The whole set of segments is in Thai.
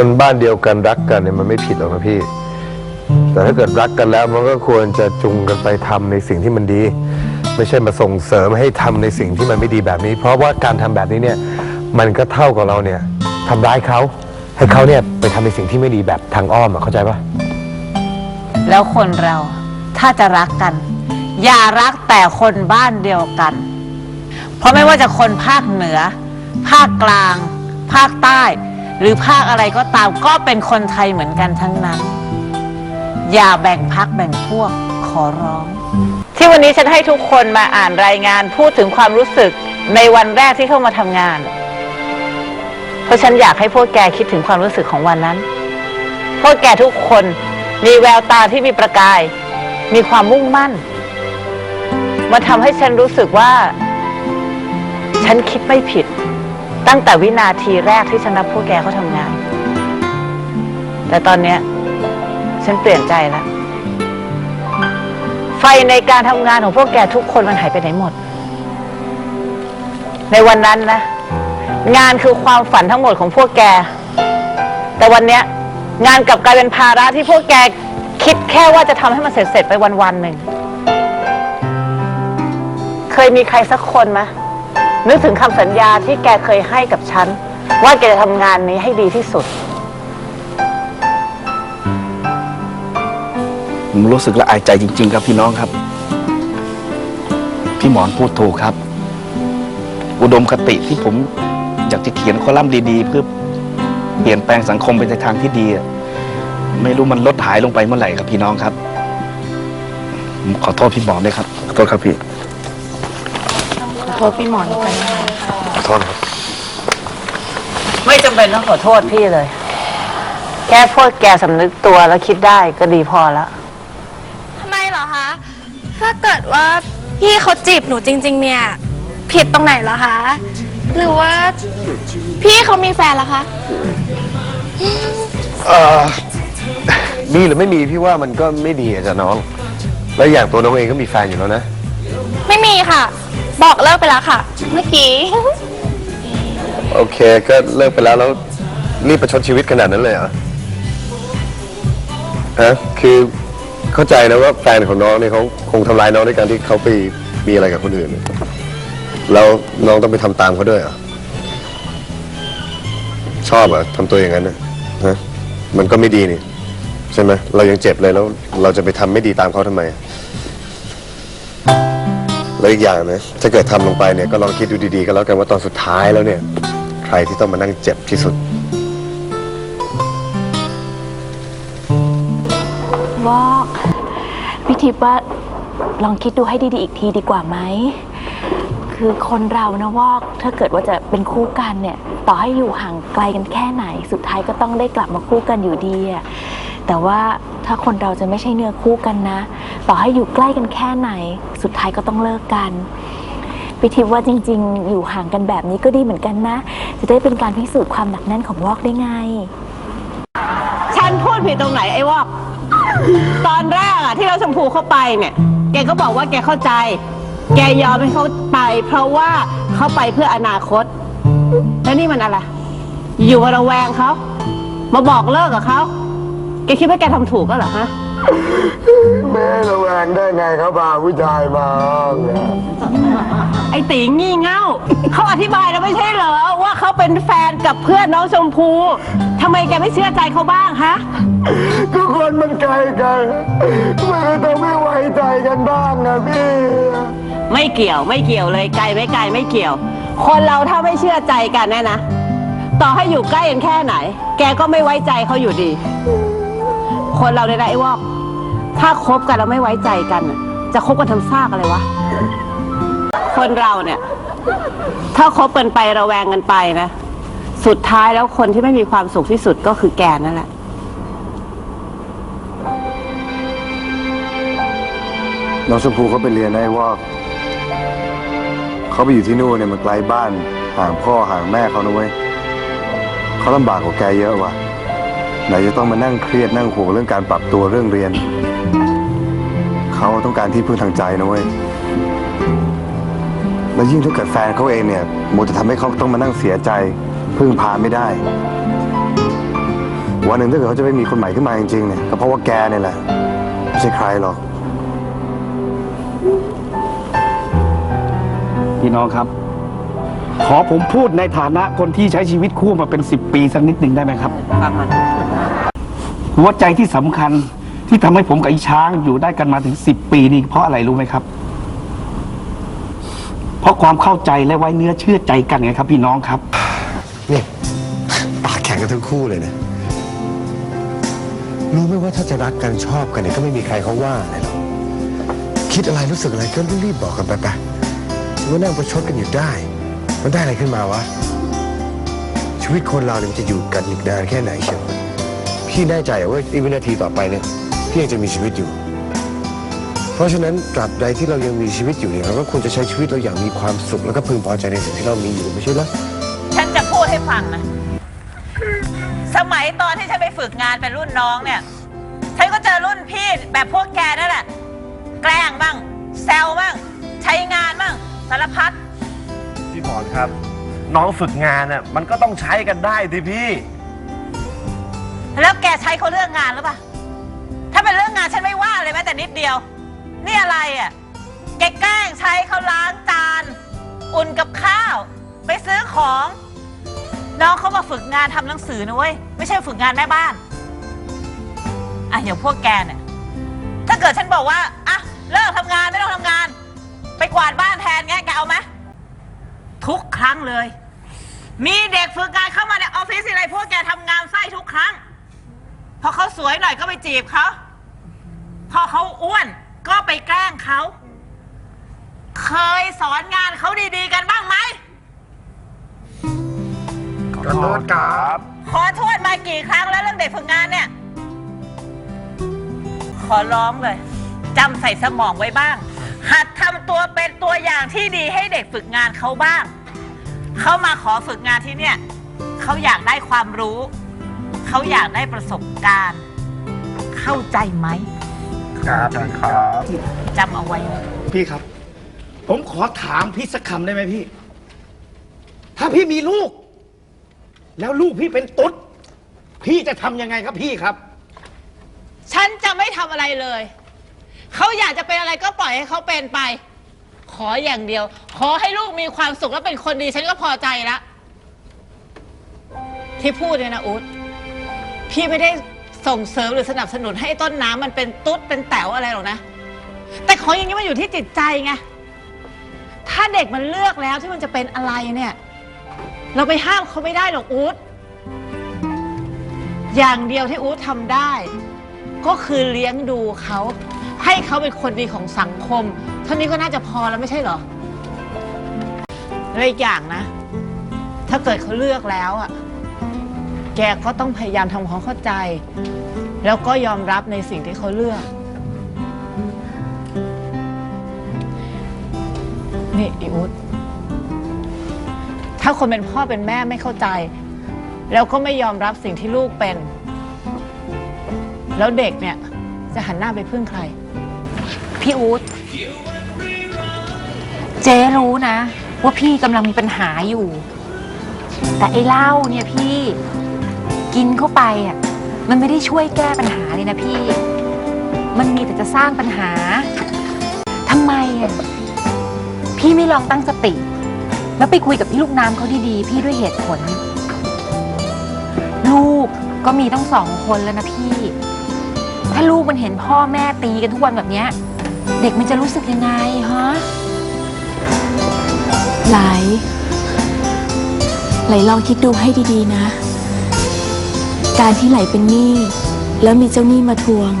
คนบ้านเดียวกันรักกันเนี่ยมันไม่ผิดหรอกนะพี่ แต่ถ้าเกิดรักกันแล้วมันก็ควรจะจุงกันไปทำในสิ่งที่มันดี ไม่ใช่มาส่งเสริมให้ทำในสิ่งที่มันไม่ดีแบบนี้ เพราะว่าการทำแบบนี้เนี่ยมันก็เท่ากับเราเนี่ยทำร้ายเขาให้เขาเนี่ยไปทำในสิ่งที่ไม่ดีแบบทางอ้อมอะเข้าใจปะแล้วคนเราถ้าจะรักกัน อย่ารักแต่คนบ้านเดียวกัน เพราะไม่ว่าจะคนภาคเหนือ ภาคกลาง ภาคใต้ หรือภาคอะไรก็ตามก็เป็นคนไทยเหมือนกันทั้งนั้น อย่าแบ่งพักแบ่งพวกขอร้อง ที่วันนี้ฉันให้ทุกคนมาอ่านรายงานพูดถึงความรู้สึกในวันแรกที่เข้ามาทำงาน เพราะฉันอยากให้พวกแกคิดถึงความรู้สึกของวันนั้น พวกแกทุกคนมีแววตาที่มีประกาย มีความมุ่งมั่นมาทำให้ฉันรู้สึกว่า ฉันคิดไม่ผิด ตั้งแต่วินาทีแรกที่ฉันรับพวกแกเขาทำงาน แต่ตอนเนี้ยฉันเปลี่ยนใจแล้วไฟในการทำงานของพวกแกทุกคนมันหายไปไหนหมด ในวันนั้นนะ งานคือความฝันทั้งหมดของพวกแก แต่วันเนี้ย งานกลับกลายเป็นภาระที่พวกแกคิดแค่ว่าจะทำให้มันเสร็จๆไปวันๆหนึ่ง เคยมีใครสักคนไหม นึกถึงคำสัญญาที่แกเคยให้กับฉัน ว่าแกจะทำงานนี้ให้ดีที่สุด ผมรู้สึกละอายใจจริง ๆ ครับพี่น้องครับ พี่หมอนพูดถูกครับ อุดมคติที่ผมอยากจะเขียนคอลัมน์ดีๆ เพื่อเปลี่ยนแปลงสังคมไปในทางที่ดีอะไม่รู้มันลดหายลงไปเมื่อไหร่ครับพี่น้องครับผมขอโทษพี่หมอนด้วยครับ ขอโทษครับพี่ โทษพี่หมอนกันขอโทษครับไม่จำเป็นต้องขอโทษพี่เลย แค่พวกแกสำนึกตัวแล้วคิดได้ก็ดีพอแล้วทำไมเหรอคะ ถ้าเกิดว่าพี่เขาจีบหนูจริง ๆ เนี่ย ผิดตรงไหนเหรอคะ หรือว่าพี่เขามีแฟนเหรอคะ เอ่อมีหรือไม่มีพี่ว่ามันก็ไม่ดีอะจ้ะน้อง แล้วอย่างตัวน้องเองก็มีแฟนอยู่แล้วนะ ไม่มีค่ะ บอกเลิกไปแล้วค่ะ เมื่อกี้ โอเค ก็เลิกไปแล้วแล้วรีบประชดชีวิตขนาดนั้นเลยเหรอฮะคือเข้าใจนะว่าแฟนของน้องเนี่ยเขาคงทำร้ายน้องด้วยการที่เขาไปมีอะไรกับคนอื่น แล้วน้องต้องไปทำตามเขาด้วยเหรอชอบเหรอทำตัวอย่างนั้นนะฮะมันก็ไม่ดีนี่ ใช่ไหมเรายังเจ็บเลยแล้ว เราจะไปทำไม่ดีตามเขาทำไม แล้วอีกอย่างนะถ้าเกิดทำลงไปเนี่ยก็ลองคิดดูดีๆก็แล้วกันว่าตอนสุดท้ายแล้วเนี่ย ใครที่ต้องมานั่งเจ็บที่สุด วอกพี่ทิพย์ว่าลองคิดดูให้ดีๆอีกทีดีกว่าไหม คือคนเรานะวอกถ้าเกิดว่าจะเป็นคู่กันเนี่ย ต่อให้อยู่ห่างไกลกันแค่ไหน สุดท้ายก็ต้องได้กลับมาคู่กันอยู่ดีอะ แต่ว่าถ้าคนเราจะไม่ใช่เนื้อคู่กันนะ ต่อให้อยู่ใกล้กันแค่ไหน สุดท้ายก็ต้องเลิกกันพี่ทิพย์ว่าจริง ๆ อยู่ห่างกันแบบนี้ก็ดีเหมือนกันนะ จะได้เป็นการพิสูจน์ความหนักแน่นของวอกได้ไง ฉันพูดผิดตรงไหนไอ้วอก ตอนแรกอะที่เราชมพูเข้าไปเนี่ย แกก็บอกว่าแกเข้าใจ แกยอมให้เขาไป เพราะว่าเขาไปเพื่ออนาคต แล้วนี่มันอะไร อยู่มาระแวงเขา มาบอกเลิกกับเขา แกคิดว่าแกทำถูกก็เหรอฮะ แม่ระแวงได้ไงเขาพาผู้ชายมาเนี่ยไอ้ตีงี่เง่าเขาอธิบายแล้วไม่ใช่เหรอ ว่าเขาเป็นแฟนกับเพื่อนน้องชมพูทำไมแกไม่เชื่อใจเขาบ้างฮะ ทุกคนมันไกลกันมันก็ต้องไม่ไว้ใจกันบ้างนะพี่ไม่เกี่ยวไม่เกี่ยวเลยไกลไม่ไกลไม่เกี่ยว คนเราถ้าไม่เชื่อใจกันเนี่ยนะ ต่อให้อยู่ใกล้กันแค่ไหน แกก็ไม่ไว้ใจเขาอยู่ดี คนเราเนี่ยนะไอ้วอกถ้าคบกันแล้วไม่ไว้ใจกันน่ะจะคบกันทำซากอะไรวะ คนเราเนี่ย ถ้าคบกันไประแวงกันไปนะ สุดท้ายแล้วคนที่ไม่มีความสุขที่สุดก็คือแกนั่นแหละ น้องชมพูเขาไปเรียนได้ว่า เขาไปอยู่ที่นู่นเนี่ยมันไกลบ้าน ห่างพ่อห่างแม่เขานะเว้ยเขาลำบากกว่าแกเยอะว่ะ ไหนจะต้องมานั่งเครียดนั่งห่วงเรื่องการปรับตัวเรื่องเรียน เขาต้องการที่พึ่งทางใจนะเว้ยแล้วยิ่งถ้าเกิดแฟนเขาเองเนี่ยโมจะทำให้เขาต้องมานั่งเสียใจ พึ่งพาไม่ได้ วันหนึ่งถ้าเกิดเขาจะไม่มีคนใหม่ขึ้นมาจริงๆเนี่ยก็เพราะว่าแกเนี่ยแหละไม่ใช่ใครหรอก พี่น้องครับ ขอผมพูดในฐานะคนที่ใช้ชีวิตคู่มาเป็นสิบปีสักนิดหนึ่งได้ไหมครับ ครับ หัวใจที่สำคัญที่ทำให้ผมกับไอ้ช้างอยู่ได้กันมาถึงสิบปีนี่เพราะอะไรรู้ไหมครับ เพราะความเข้าใจและไว้เนื้อเชื่อใจกันไงครับพี่น้องครับนี่ปากแข็งกันทั้งคู่เลยนะรู้ไหมว่าถ้าจะรักกันชอบกันเนี่ยก็ไม่มีใครเขาว่าอะไรหรอกคิดอะไรรู้สึกอะไรก็รีบบอกกันไปไปจะมานั่งประชดกันอยู่ได้มันได้อะไรขึ้นมาวะชีวิตคนเราเนี่ยมันจะอยู่กันอีกนานแค่ไหนเชียว พี่แน่ใจว่าอีกวินาทีต่อไปเนี่ยพี่ยังจะมีชีวิตอยู่ เพราะฉะนั้นตราบใดที่เรายังมีชีวิตอยู่เนี่ยเราก็ควรจะใช้ชีวิตเราอย่างมีความสุขแล้วก็พึงพอใจในสิ่งที่เรามีอยู่ไม่ใช่เหรอฉันจะพูดให้ฟังนะ สมัยตอนที่ฉันไปฝึกงานเป็นรุ่นน้องเนี่ย ฉันก็เจอรุ่นพี่แบบพวกแกนั่นแหละ แกล้งบ้าง แซวบ้าง ใช้งานบ้าง สารพัด พี่พรครับ น้องฝึกงานน่ะมันก็ต้องใช้กันได้สิพี่ แล้วแกใช้เขาเรื่องงานหรือเปล่า ถ้าเป็นเรื่องงานฉันไม่ว่าเลยแม้แต่นิดเดียว นี่อะไรอะ แกแกล้งใช้เขาล้างจาน อุ่นกับข้าว ไปซื้อของ น้องเขามาฝึกงานทำหนังสือนะเว้ย ไม่ใช่ฝึกงานแม่บ้าน อะอย่างพวกแกเนี่ย ถ้าเกิดฉันบอกว่า อะ เลิกทำงานไม่ต้องทำงาน ไปกวาดบ้านแทนแกแกเอาไหมทุกครั้งเลย มีเด็กฝึกงานเข้ามาในออฟฟิศอะไรพวกแกทำงานไส้ทุกครั้ง อเขาสวยหน่อยก็ไปจีบเขาพอเขาอ้วนก็ไปแกล้งเขา เคยสอนงานเขาดีๆกันบ้างไหม ขอโทษครับ ขอโทษมากี่ครั้งแล้วเรื่องเด็กฝึกงานเนี่ย ขอร้องเลยจำใส่สมองไว้บ้าง หัดทำตัวเป็นตัวอย่างที่ดีให้เด็กฝึกงานเขาบ้าง เขามาขอฝึกงานที่เนี่ย เขาอยากได้ความรู้ เขาอยากได้ประสบการณ์ เข้าใจไหมครับครับจำเอาไว้นะพี่ครับ ผมขอถามพี่สักคำได้ไหมพี่ ถ้าพี่มีลูก แล้วลูกพี่เป็นตุ๊ด พี่จะทำยังไงครับพี่ครับ ฉันจะไม่ทำอะไรเลย เขาอยากจะเป็นอะไรก็ปล่อยให้เขาเป็นไป ขออย่างเดียว ขอให้ลูกมีความสุขและเป็นคนดี ฉันก็พอใจละที่พูดเนี่ยนะอุ๊ด พี่ไม่ได้ส่งเสริมหรือสนับสนุนให้ต้นน้ำมันเป็นตุ๊ดเป็นแต๋วอะไรหรอกนะ แต่ของอย่างนี้มันอยู่ที่จิตใจไง ถ้าเด็กมันเลือกแล้วที่มันจะเป็นอะไรเนี่ย เราไปห้ามเขาไม่ได้หรอกอุ๊ดอย่างเดียวที่อุ๊ดทำได้ ก็คือเลี้ยงดูเขา ให้เขาเป็นคนดีของสังคม เท่านี้ก็น่าจะพอแล้วไม่ใช่เหรอและอีกอย่างนะ ถ้าเกิดเขาเลือกแล้วอะ แกก็ต้องพยายามทำความเข้าใจ แล้วก็ยอมรับในสิ่งที่เขาเลือก นี่อีอุดถ้าคนเป็นพ่อเป็นแม่ไม่เข้าใจ แล้วก็ไม่ยอมรับสิ่งที่ลูกเป็น แล้วเด็กเนี่ยจะหันหน้าไปพึ่งใคร พี่อู๊ดเจ๊รู้นะ ว่าพี่กำลังมีปัญหาอยู่ แต่ไอ้เหล้าเนี่ยพี่ กินเข้าไปอะมันไม่ได้ช่วยแก้ปัญหาเลยนะพี่ มันมีแต่จะสร้างปัญหาทำไมอะพี่ไม่ลองตั้งสติ แล้วไปคุยกับพี่ลูกน้ำเขาดีๆ พี่ด้วยเหตุผล ลูกก็มีต้องสองคนแล้วนะพี่ ถ้าลูกมันเห็นพ่อแม่ตีกันทุกวันแบบเนี้ย เด็กมันจะรู้สึกยังไงฮะไหลไหลลองคิดดูให้ดีๆนะ การที่ไหลเป็นหนี้แล้วมีเจ้าหนี้มาทวง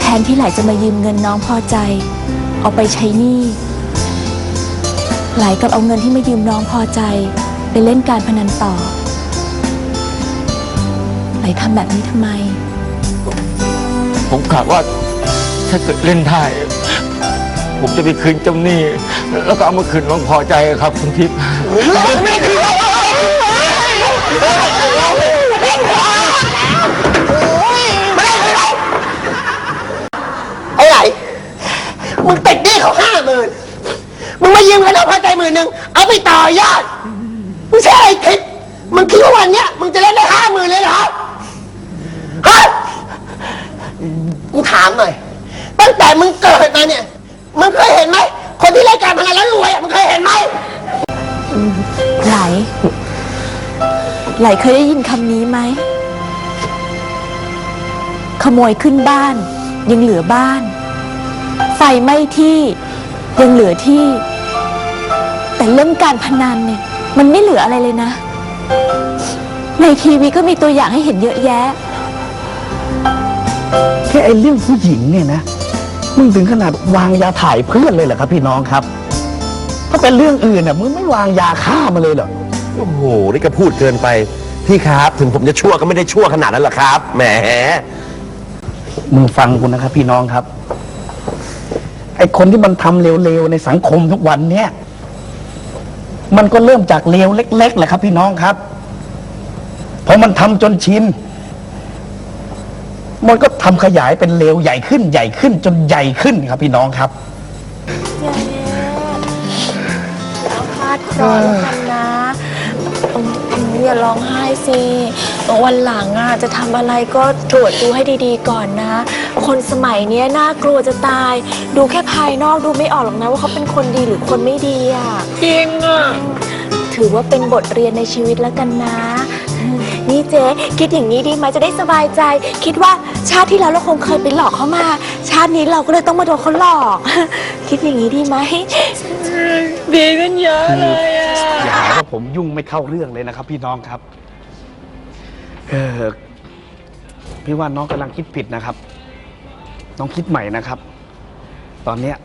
แทนที่ไหลจะมายืมเงินน้องพอใจ เอาไปใช้หนี้ไหลกับเอาเงินที่ไม่ยืมน้องพอใจ ไปเล่นการพนันต่อ ไหลทำแบบนี้ทำไม ผมกะว่าถ้าเกิดเล่นได้ผมจะไปคืนเจ้าหนี้ แล้วก็เอามาคืนน้องพอใจครับคุณทิพย์ ไอ้ไหลมึงติดหนี้เขาห้าหมื่น มึงมายืมเงินเราพอใจหมื่นหนึ่งเอาไปต่อยอดมึงใช่อะไรคิดมึงคิดว่าวันเนี้ยมึงจะเล่นได้ห้าหมื่นเลยเหรอกูถามหน่อยตั้งแต่มึงเกิดมาเนี่ยมึงเคยเห็นไหมคนที่เล่นการพนันแล้วรวยอะมึงเคยเห็นไหมไหล ไหลเคยได้ยินคำนี้ไหม ขโมยขึ้นบ้าน ยังเหลือบ้าน ไฟไหม้ที่ยังเหลือที่ แต่เรื่องการพนันเนี่ย มันไม่เหลืออะไรเลยนะ ในทีวีก็มีตัวอย่างให้เห็นเยอะแยะ แค่ไอ้เรื่องผู้หญิงเนี่ยนะมึงถึงขนาดวางยาถ่ายเพื่อนเลยเหรอครับ พี่น้องครับ ถ้าเป็นเรื่องอื่นน่ะมึงไม่วางยาฆ่ามาเลยเหรอโอ้โห นี่ก็พูดเกินไป พี่ครับ ถึงผมจะชั่วก็ไม่ได้ชั่วขนาดนั้นหรอกครับ แหม มึงฟังกูนะครับ พี่น้องครับ ไอ้คนที่มันทำเลวๆในสังคมทุกวันเนี่ย มันก็เริ่มจากเลวเล็กๆแหละครับ พี่น้องครับพอมันทำจนชินมันก็ทำขยายเป็นเลวใหญ่ขึ้นใหญ่ขึ้นจนใหญ่ขึ้นครับพี่น้องครับพลาดเคราะห์แล้วกันนะอืมอืมอย่าร้องไสิวันหลังอะจะทำอะไรก็ตรวจดูให้ดีๆก่อนนะ คนสมัยเนี้ยน่ากลัวจะตาย ดูแค่ภายนอกดูไม่ออกหรอกนะว่าเขาเป็นคนดีหรือคนไม่ดีอะ จริงอะ ถือว่าเป็นบทเรียนในชีวิตแล้วกันนะ นี่เจ๊คิดอย่างนี้ดีไหมจะได้สบายใจ คิดว่าชาติที่แล้วเราคงเคยไปหลอกเขามา ชาตินี้เราก็เลยต้องมาโดนเขาหลอก คิดอย่างนี้ดีไหม ดีขึ้นเยอะเลยอะ อย่าหาว่าผมยุ่งไม่เข้าเรื่องเลยนะครับพี่น้องครับ เออพี่ว่าน้องกำลังคิดผิดนะครับ น้องคิดใหม่นะครับ ตอนเนี้ย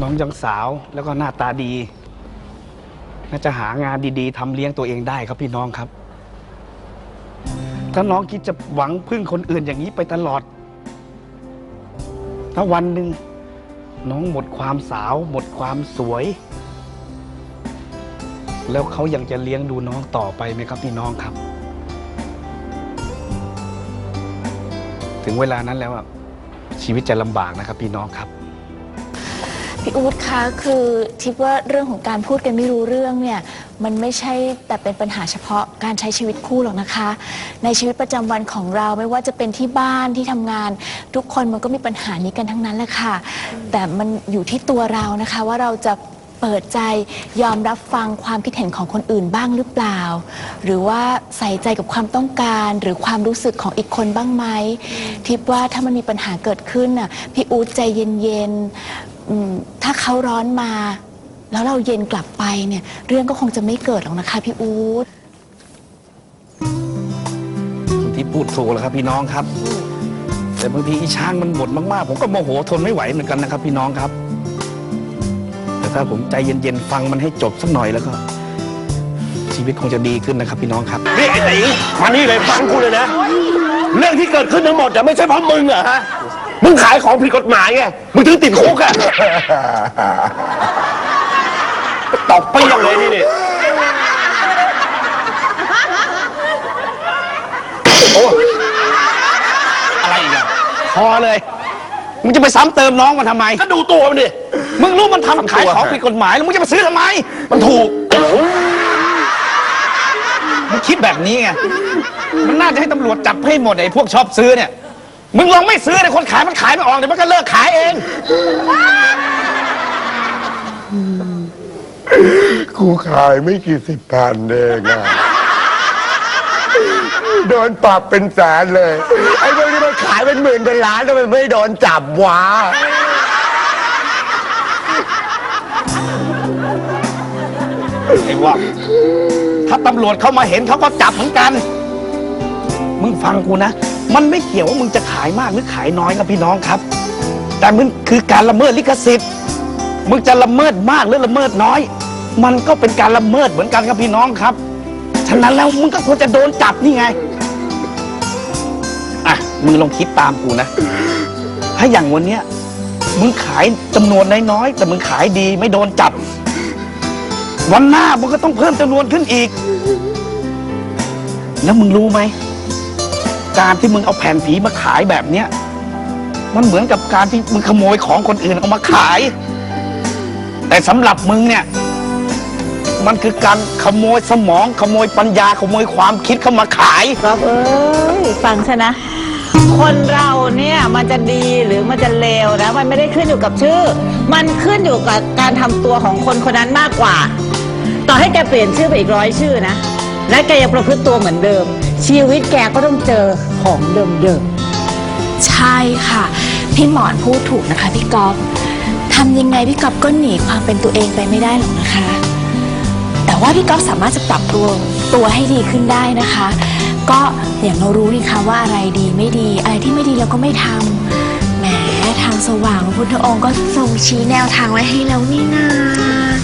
น้องยังสาวแล้วก็หน้าตาดี น่าจะหางานดีๆทำเลี้ยงตัวเองได้ครับพี่น้องครับ ถ้าน้องคิดจะหวังพึ่งคนอื่นอย่างนี้ไปตลอด ถ้าวันหนึ่งน้องหมดความสาว หมดความสวย แล้วเขายังจะเลี้ยงดูน้องต่อไปไหมครับพี่น้องครับ ถึงเวลานั้นแล้วอะชีวิตจะลำบากนะครับพี่น้องครับ พี่อู๊ดคะคือทิพย์ว่าเรื่องของการพูดกันไม่รู้เรื่องเนี่ยมันไม่ใช่แต่เป็นปัญหาเฉพาะการใช้ชีวิตคู่หรอกนะคะ ในชีวิตประจำวันของเราไม่ว่าจะเป็นที่บ้านที่ทำงาน ทุกคนมันก็มีปัญหานี้กันทั้งนั้นแหละค่ะ แต่มันอยู่ที่ตัวเรานะคะว่าเราจะ เปิดใจยอมรับฟังความคิดเห็นของคนอื่นบ้างหรือเปล่า หรือว่าใส่ใจกับความต้องการหรือความรู้สึกของอีกคนบ้างไหมทิพย์ว่าถ้ามันมีปัญหาเกิดขึ้นน่ะพี่อู๊ดใจเย็นๆอืมถ้าเขาร้อนมา แล้วเราเย็นกลับไปเนี่ยเรื่องก็คงจะไม่เกิดหรอกนะคะพี่อู๊ด ที่พูดถูกแล้วครับพี่น้องครับ แต่บางทีอีช้างมันบ่นมากๆ ผมก็โมโหทนไม่ไหวเหมือนกันนะครับพี่น้องครับ แต่ถ้าผมใจเย็นๆฟังมันให้จบสักหน่อยแล้วก็ ชีวิตคงจะดีขึ้นนะครับพี่น้องครับ นี่ไอ้ตีมานี่เลยฟังกูเลยนะ เรื่องที่เกิดขึ้นทั้งหมดจะไม่ใช่เพราะมึงเหรอฮะ มึงขายของผิดกฎหมายไง มึงถึงติดคุกอะตบเปรี้ยงเลยนี่นี่โอ้อะไรอีกอะพอเลย มึงจะไปซ้ำเติมน้องมันทำไม ก็ดูตัวมันดิ มึงรู้มันทำขายของผิดกฎหมายแล้วมึงจะมาซื้อทำไม มันถูก มึงคิดแบบนี้ไง มันน่าจะให้ตำรวจจับให้หมดไอ้พวกชอบซื้อเนี่ย มึงลองไม่ซื้อเนี่ยคนขายมันขายไม่ออกเดี๋ยวมันก็เลิกขายเอง กูขายไม่กี่สิบพันเองอะโดนปรับเป็นแสนเลย ไอ้พวกนี้มันขาย เป็นหมื่นเป็นล้านทำไมไม่โดนจับวะไอ้วอกถ้าตำรวจเข้ามาเห็นเขาก็จับเหมือนกัน มึงฟังกูนะ มันไม่เกี่ยวว่ามึงจะขายมากหรือขายน้อยครับพี่น้องครับ แต่มันคือการละเมิดลิขสิทธิ์ มึงจะละเมิดมากหรือละเมิดน้อย มันก็เป็นการละเมิดเหมือนกันครับพี่น้องครับ ฉะนั้นแล้วมึงก็ควรจะโดนจับนี่ไง มึงลองคิดตามกูนะ ถ้าอย่างวันเนี้ยมึงขายจำนวนน้อยๆแต่มึงขายดีไม่โดนจับ วันหน้ามึงก็ต้องเพิ่มจำนวนขึ้นอีก แล้วมึงรู้ไหม การที่มึงเอาแผ่นผีมาขายแบบเนี้ยมันเหมือนกับการที่มึงขโมยของคนอื่นเอามาขาย แต่สำหรับมึงเนี่ย มันคือการขโมยสมองขโมยปัญญาขโมยความคิดเข้ามาขาย ครับเอ้ย ฟังซะนะ คนเราเนี่ยมันจะดีหรือมันจะเลวนะมันไม่ได้ขึ้นอยู่กับชื่อ มันขึ้นอยู่กับการทำตัวของคนคนนั้นมากกว่า ต่อให้แกเปลี่ยนชื่อไปอีกร้อยชื่อนะ และแกยังประพฤติตัวเหมือนเดิม ชีวิตแกก็ต้องเจอของเดิมๆใช่ค่ะ พี่หมอนพูดถูกนะคะพี่ก๊อฟทำยังไงพี่ก๊อฟก็หนีความเป็นตัวเองไปไม่ได้หรอกนะคะ แต่ว่าพี่ก๊อฟสามารถจะปรับตัวตัวให้ดีขึ้นได้นะคะ ก็อย่างเรารู้นี่คะว่าอะไรดีไม่ดี อะไรที่ไม่ดีเราก็ไม่ทำแหมทางสว่างพระพุทธองค์ก็ทรงชี้แนวทางไว้ให้แล้วนี่นา ส